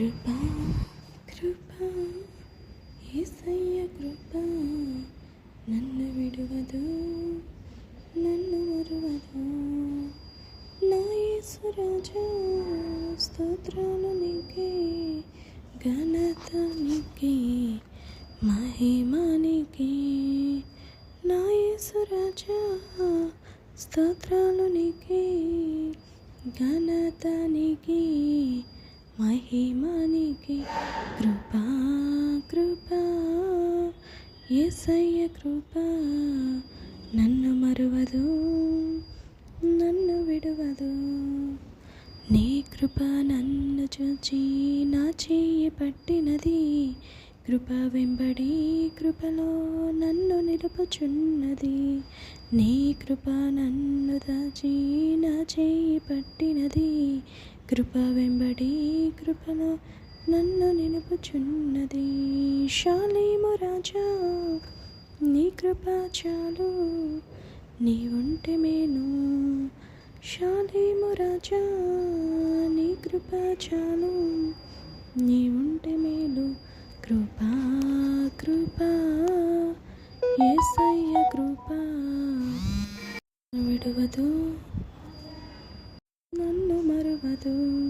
కృపా కృపా ఏసయ్య కృపా నన్ను విడువదు నన్ను మరువదు. నా యేసురాజా స్తోత్రాలు నీకే ఘనత నీకే మహిమానికి నా యేసురాజా స్తోత్రాలు నీకే ఘనత నీకే. ఏసయ్య కృప నన్ను మరువదు నన్ను విడువదు. నీ కృప నన్ను చూచి నా చేయి పట్టినది. కృప వెంబడి కృపలో నన్ను నిలుపుచున్నది. నీ కృప నన్ను దాచి నా చేయి పట్టినది. కృప వెంబడి కృపలో నన్ను నిలుపుచున్నది శాలేము రాజా నీ కృపా చాలు. నీ ఉంటే మేను శాలేము రాజా నీ కృపా చాలు. నీ ఉంటే మేలు కృపా కృపా ఏసయ్య కృపా. విడువదు నన్ను మరువదు.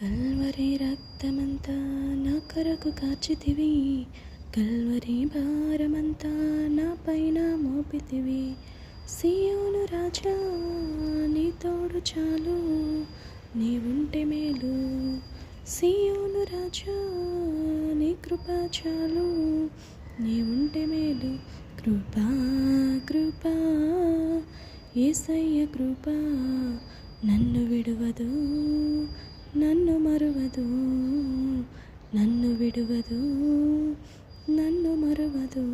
కల్వరి రక్తమంతా నా కొరకు కాచితివి. కల్వరి భారమంతా నా పైన మోపితివి. సియోను రాజా నీ తోడు చాలు. నీ ఉంటే మేలు. సియోను రాజా నీ కృప చాలు. నీ ఉంటే మేలు. కృపా కృపా ఏసయ్య కృపా. నన్ను విడువదు. ನನ್ನು ಮರುವದು ನನ್ನ ಬಿಡುವುದು ನನ್ನ ಮರುವದು.